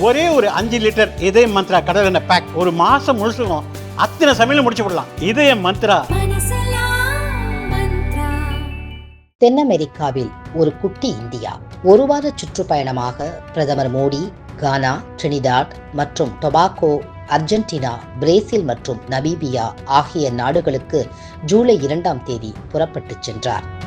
ஒரே ஒரு அஞ்சு லிட்டர் இதய மந்த்ரா கடல் எண்ணெய் பேக் ஒரு மாசம் முழுசுக்கும் அத்தனை சமையல முடிச்சு விடலாம். இதய மந்த்ரா. தென் அமெரிக்காவில் ஒரு குட்டி இந்தியா. ஒரு வார சுற்றுப்பயணமாக பிரதமர் மோடி கானா ட்ரினிடாட் மற்றும் டொபாக்கோ அர்ஜென்டினா பிரேசில் மற்றும் நமீபியா ஆகிய நாடுகளுக்கு ஜூலை இரண்டாம் தேதி புறப்பட்டுச் சென்றார்.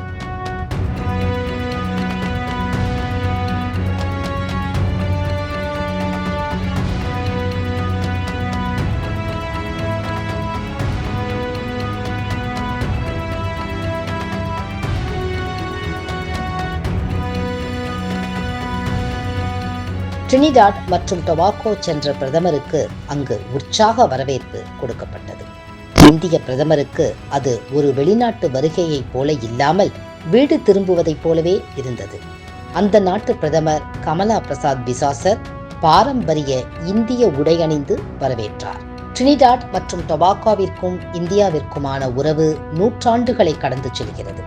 ட்ரினிடாட் மற்றும் டொபாக்கோ சென்ற பிரதமருக்கு அங்கு உற்சாக வரவேற்பு கொடுக்கப்பட்டது. இந்திய பிரதமருக்கு அது ஒரு வெளிநாட்டு வருகையைப் போல இல்லாமல் வீடு திரும்புவதைப் போலவே இருந்தது. அந்த நாட்டு பிரதமர் கமலா பிரசாத் பிசாசர் பாரம்பரிய இந்திய உடையணிந்து வரவேற்றார். ட்ரினிடாட் மற்றும் டொபாக்கோவிற்கும் இந்தியாவிற்குமான உறவு நூற்றாண்டுகளை கடந்து செல்கிறது.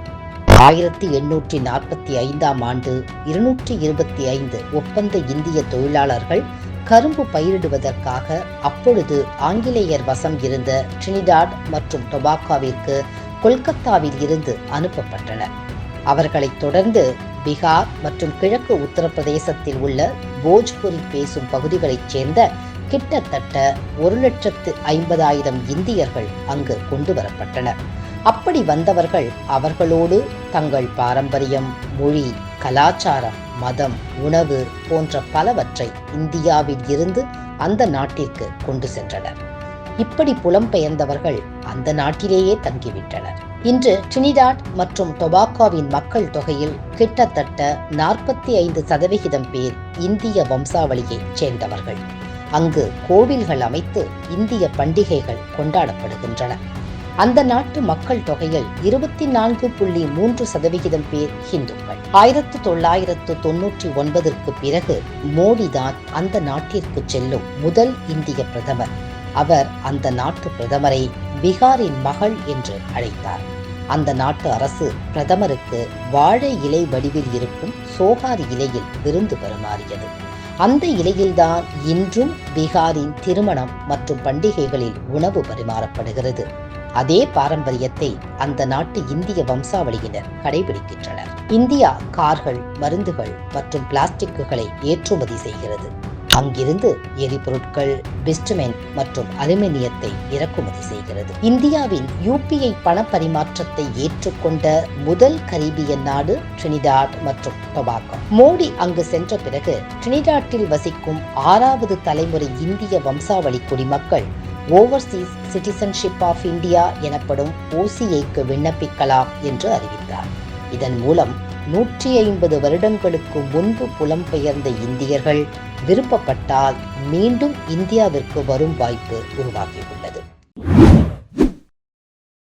ஆயிரத்தி எண்ணூற்றி நாற்பத்தி ஐந்தாம் ஆண்டு இருநூற்றி இருபத்தி ஐந்து ஒப்பந்த இந்திய தொழிலாளர்கள் கரும்பு பயிரிடுவதற்காக அப்பொழுது ஆங்கிலேயர் வசம் இருந்த ட்ரினிடாட் மற்றும் டொபாக்கோவிற்கு கொல்கத்தாவில் இருந்து அனுப்பப்பட்டனர். அவர்களைத் தொடர்ந்து பீகார் மற்றும் கிழக்கு உத்தரப்பிரதேசத்தில் உள்ள போஜ்புரி பேசும் பகுதிகளைச் சேர்ந்த கிட்டத்தட்ட ஒரு லட்சத்து ஐம்பதாயிரம் இந்தியர்கள் அங்கு கொண்டு வரப்பட்டனர். அப்படி வந்தவர்கள் அவர்களோடு தங்கள் பாரம்பரியம் மொழி கலாச்சாரம் மதம் உணவு போன்ற பலவற்றை இந்தியாவில் இருந்து அந்த நாட்டிற்கு கொண்டு சென்றனர். இப்படி புலம்பெயர்ந்தவர்கள் அந்த நாட்டிலேயே தங்கிவிட்டனர். இன்று ட்ரினிடாட் மற்றும் டொபாக்கோவின் மக்கள் தொகையில் கிட்டத்தட்ட நாற்பத்தி ஐந்து சதவிகிதம் பேர் இந்திய வம்சாவளியைச் சேர்ந்தவர்கள். அங்கு கோவில்கள் அமைத்து இந்திய பண்டிகைகள் கொண்டாடப்படுகின்றன. அந்த நாட்டு மக்கள் தொகையில் இருபத்தி நான்கு புள்ளி மூன்று சதவிகிதம் பேர் ஹிந்துக்கள். ஆயிரத்து தொள்ளாயிரத்து தொன்னூற்றி ஒன்பதற்கு பிறகு மோடிதான் அந்த நாட்டிற்கு செல்லும் முதல் இந்திய பிரதமர். அவர் அந்த நாட்டு பிரதமரை பீகாரின் மகள் என்று அழைத்தார். அந்த நாட்டு அரசு பிரதமருக்கு வாழை இலை வடிவில் இருக்கும் சோகார் இலையில் விருந்து பரிமாறியது. அந்த இலையில்தான் இன்றும் பீகாரின் திருமணம் மற்றும் பண்டிகைகளில் உணவு பரிமாறப்படுகிறது. அதே பாரம்பரியத்தை அந்த நாட்டு இந்திய வம்சாவளியினர் கடைபிடிக்கின்றனர். இந்தியா கார்கள் மருந்துகள் மற்றும் பிளாஸ்டிக்குகளை ஏற்றுமதி செய்கிறது. அங்கிருந்து எரிபொருட்கள் பிஸ்டமென் மற்றும் அலுமினியத்தை இறக்குமதி செய்கிறது. இந்தியாவின் யூபிஐ பண பரிமாற்றத்தை ஏற்றுக்கொண்ட முதல் கரீபியன் நாடு ட்ரினிடாட் மற்றும் டொபாக்கோ. மோடி அங்கு சென்ற பிறகு ட்ரினிடாட்டில் வசிக்கும் ஆறாவது தலைமுறை இந்திய வம்சாவளி குடிமக்கள் ஓவர்சீஸ் சிட்டிசன்ஷிப் ஆஃப் இந்தியா எனப்படும் ஓசிஐக்கு விண்ணப்பிக்கலாம் என்று அறிவித்தார். இதன் மூலம் நூற்றி ஐம்பது வருடங்களுக்கு முன்பு புலம்பெயர்ந்த இந்தியர்கள் விருப்பப்பட்டால் மீண்டும் இந்தியாவிற்கு வரும் வாய்ப்பு உருவாகியுள்ளது.